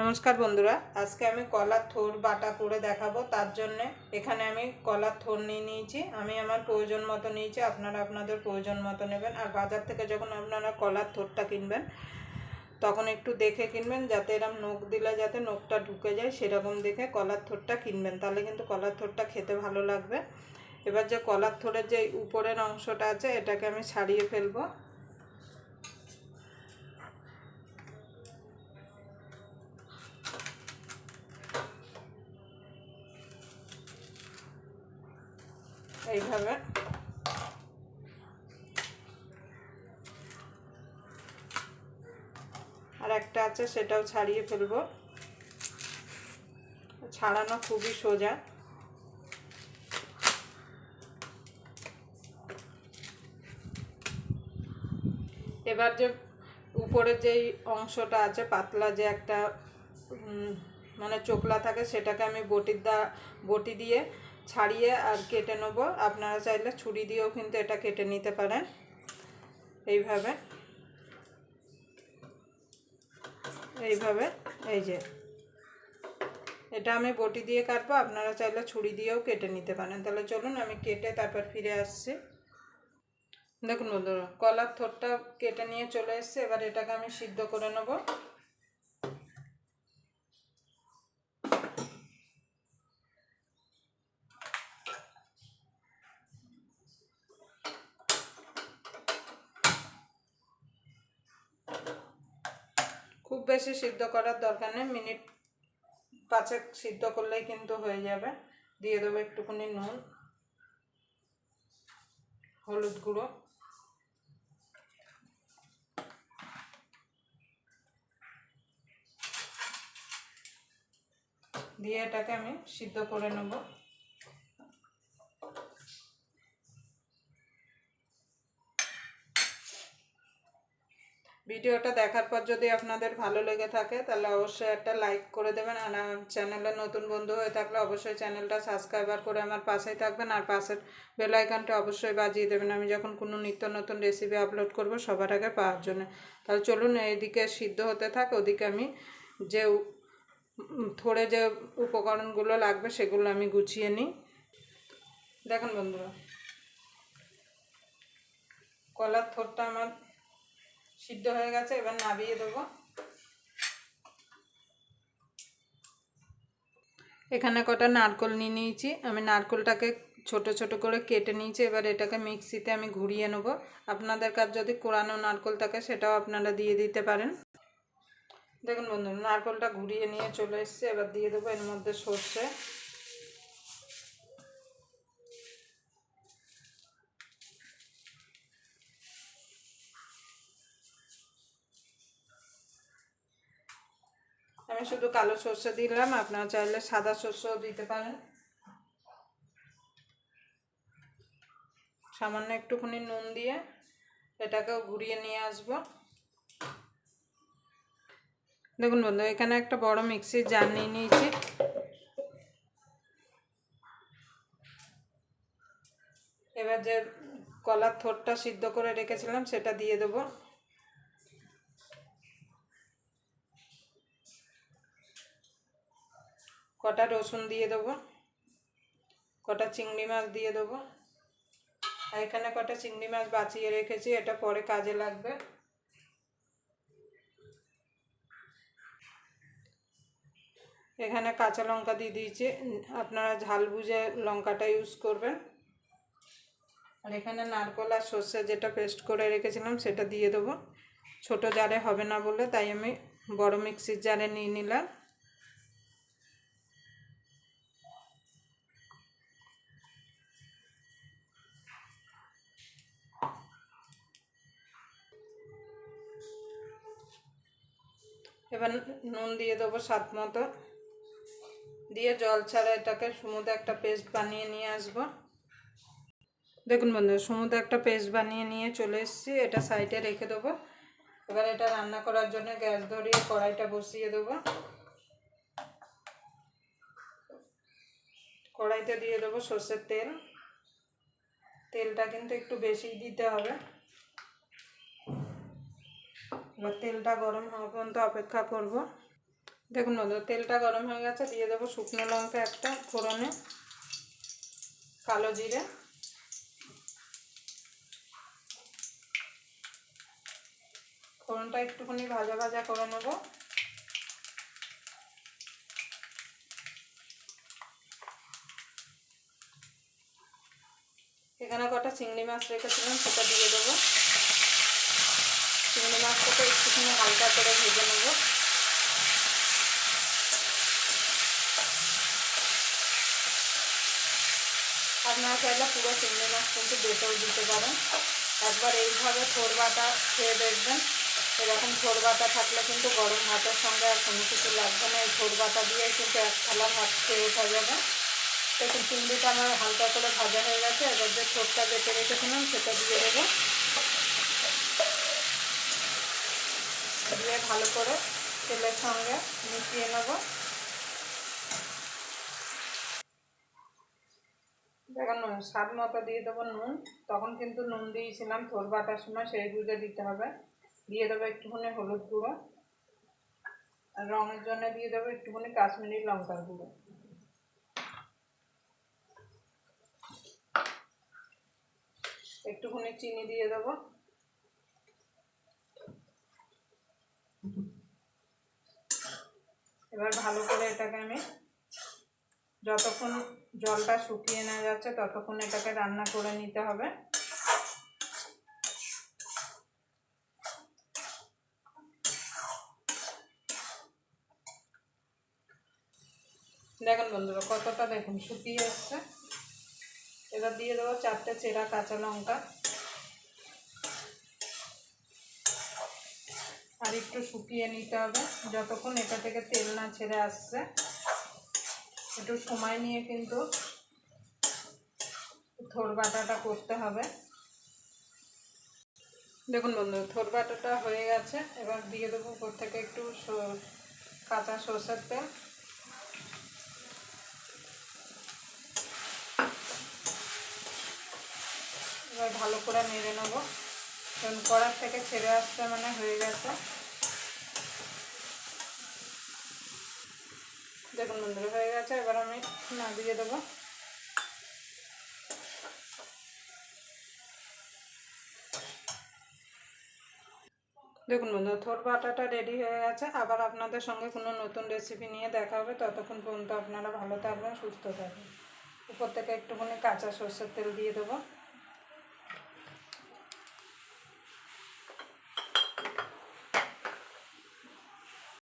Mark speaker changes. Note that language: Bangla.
Speaker 1: নমস্কার বন্ধুরা, আজকে আমি কলার থোর বাটা করে দেখাবো, তার জন্যে এখানে আমি কলার থোর নিয়ে নিয়েছি, আমি আমার প্রয়োজন মতো নিয়েছি, আপনারা আপনাদের প্রয়োজন মতো নেবেন, আর বাজার থেকে যখন আপনারা কলার থোরটা কিনবেন, তখন একটু দেখে কিনবেন, যাতে এরকম নখ দিলে যাতে নখটা ঢুকে যায়, সেরকম দেখে কলার থোরটা কিনবেন, তাহলে কিন্তু কলার থোরটা খেতে ভালো লাগবে। এবার যে কলার থোরের যে উপরের অংশটা আছে, এটাকে আমি ছাড়িয়ে ফেলব। এইভাবে। আর একটা আছে, সেটাও ছাড়িয়ে ফেলব। ছাড়ানো খুবই সোজা। এবার যে উপরে যেই অংশটা আছে, পাতলা যে একটা মানে চোকলা থাকে, সেটাকে আমি বটির দা, বটি দিয়ে ছাড়িয়ে আর কেটে নেব। আপনারা চাইলে ছুরি দিয়েও কিন্তু এটা কেটে নিতে পারেন। এইভাবে। এইভাবে। এই যে। এটা আমি বটি দিয়ে কাটবো। আপনারা চাইলে ছুরি দিয়েও কেটে নিতে পারেন। তাহলে চলুন আমি কেটে তারপর ফিরে আসছি। দেখুন বন্ধুরা, কলার থোরটা কেটে নিয়ে চলে এসছে। এবার এটাকে আমি সিদ্ধ করে নেব। বেশি সিদ্ধ করার দরকার নেই, মিনিট পাঁচেক সিদ্ধ করলেই কিন্তু হয়ে যাবে। দিয়ে দেবো একটুখানি নুন, হলুদ গুঁড়ো। দিয়ে এটাকে আমি সিদ্ধ করে নেব। ভিডিওটা দেখার পর যদি আপনাদের ভালো লেগে থাকে, তাহলে অবশ্যই একটা লাইক করে দেবেন। আর চ্যানেলে নতুন বন্ধু হয়ে থাকলে অবশ্যই চ্যানেলটা সাবস্ক্রাইবার করে আমার পাশেই থাকবেন। আর পাশের বেল আইকনটা অবশ্যই বাজিয়ে দেবেন। আমি যখন কোনো নিত্য নতুন রেসিপি আপলোড করব সবার আগে পাওয়ার জন্য। তাহলে চলুন এইদিকে সিদ্ধ হতে থাক। ওদিকে আমি যে থোড়ে যে উপকরণগুলো লাগবে সেগুলো আমি গুছিয়ে নিই। দেখুন বন্ধুরা, কলার থোরটা আমার সিদ্ধ হয়ে গেছে, এবার নাবিয়ে দেবো। এখানে কটা নারকল নিয়ে নিয়েছি। আমি নারকলটাকে ছোট ছোট করে কেটে নিয়েছি, এবার এটাকে মিক্সিতে আমি ঘুরিয়ে নেব। আপনাদের কাছে যদি কোরানো নারকল থাকে, সেটাও আপনারা দিয়ে দিতে পারেন। দেখুন বন্ধু নারকলটা ঘুরিয়ে নিয়ে চলে এসছে, এবার দিয়ে দেবো এর মধ্যে সর্ষে। আমি শুধু কালো সর্ষে দিলাম, আপনারা চাইলে সাদা সর্ষেও দিতে পারেন। সামান্য একটুখানি নুন দিয়ে এটাকেও ঘুরিয়ে নিয়ে আসব। দেখুন বন্ধু এখানে একটা বড় মিক্সির জার নিয়ে নিয়েছি। এবার যে কলার থোরটা সিদ্ধ করে রেখেছিলাম, সেটা দিয়ে দেবো। কটা রসুন দিয়ে দেবো, কটা চিংড়ি মাছ দিয়ে দেবো। আর এখানে কটা চিংড়ি মাছ বাঁচিয়ে রেখেছি, এটা পরে কাজে লাগবে। এখানে কাঁচা লঙ্কা দিয়ে দিয়েছি, আপনারা ঝাল বুঝে লঙ্কাটা ইউজ করবেন। আর এখানে নারকল আর সর্ষে যেটা পেস্ট করে রেখেছিলাম, সেটা দিয়ে দেবো। ছোট জারে হবে না বলে, তাই আমি বড় মিক্সির জারে নিয়ে নিলাম। এবার নুন দিয়ে দেবো স্বাদ মতো। দিয়ে জল ছাড়া এটাকে সমুদ্রে একটা পেস্ট বানিয়ে নিয়ে আসব। দেখুন বন্ধু সমুদ্রে একটা পেস্ট বানিয়ে নিয়ে চলে এসেছি। এটা সাইডে রেখে দেবো। এবার এটা রান্না করার জন্য গ্যাস ধরিয়ে কড়াইটা বসিয়ে দেবো। কড়াইতে দিয়ে দেবো সর্ষের তেল। তেলটা কিন্তু একটু বেশি দিতে হবে। এবার তেলটা গরম হওয়া পর্যন্ত অপেক্ষা করব। দেখুন বন্ধু তেলটা গরম হয়ে গেছে, দিয়ে দেবো শুকনো লঙ্কা একটা ফোড়নে, কালো জিরে। ফোড়নটা একটুখানি ভাজা ভাজা করে নেব। এখানে কটা চিংড়ি মাছ রেখেছিলাম, সেটা দিয়ে দেবো। চিংড়ি মাছটাকে একটুখানি হালকা করে ভেজে নেব। আপনারা চাইলে পুরো চিংড়ি মাছ কিন্তু বেটেও দিতে পারেন। একবার এইভাবে থোর বাটা খেয়ে দেখবেন। এরকম থোর বাটা থাকলে কিন্তু গরম ভাতের সঙ্গে আর কোনো কিছু লাগবে না। এই থোর বাটা দিয়েই কিন্তু এক থালা ভাত খেয়ে ওঠা যাবে। দেখুন, চিংড়িটা আমার হালকা করে ভাজা হয়ে গেছে। এবার যে থোরটা বেটে রেখেছিলাম, সেটা দিয়ে দেবো। দিয়ে ভালো করে তেলের সঙ্গে মিশিয়ে নেব। দেখুন, স্বাদ মতো দিয়ে দেবো নুন। তখন কিন্তু নুন দিয়েছিলাম থোর বাটার সময় সেই বুঝে দিতে হবে। দিয়ে দেবো একটুখানি হলুদ গুঁড়ো। রঙের জন্য দিয়ে দেবো একটুখানি কাশ্মীরি লঙ্কার গুঁড়ো। একটুখানি চিনি দিয়ে দেবো। এবার ভালো করে এটাকে আমি যতক্ষণ জলটা শুকিয়ে না যাচ্ছে, ততক্ষণ এটাকে রান্না করে নিতে হবে। দেখুন বন্ধুরা, কতটা দেখুন শুকিয়ে এসছে। এবার দিয়ে দেবো চারটে চেরা কাঁচা লঙ্কা। আর একটু শুকিয়ে নিতে হবে। যতক্ষণ এটা থেকে তেল না ছেড়ে আসছে, একটু সময় নিয়ে কিন্তু থোর বাটাটা করতে হবে। দেখুন বন্ধু, থোর বাটাটা হয়ে গেছে। এবার দিয়ে দেবো উপর থেকে একটু কাঁচা সর্ষের তেল। এবার ভালো করে নেড়ে নেব। কারণ কড়ার থেকে ছেড়ে আসতে মানে হয়ে গেছে। দেখুন বন্ধুরা হয়ে গেছে, এবার আমি না দিয়ে দেবো। দেখুন বন্ধু থোর বাটাটা রেডি হয়ে গেছে। আবার আপনাদের সঙ্গে কোনো নতুন রেসিপি নিয়ে দেখা হবে। ততক্ষণ পর্যন্ত আপনারা ভালো থাকবেন, সুস্থ থাকবেন। উপর থেকে একটুখানি কাঁচা সর্ষের তেল দিয়ে দেবো।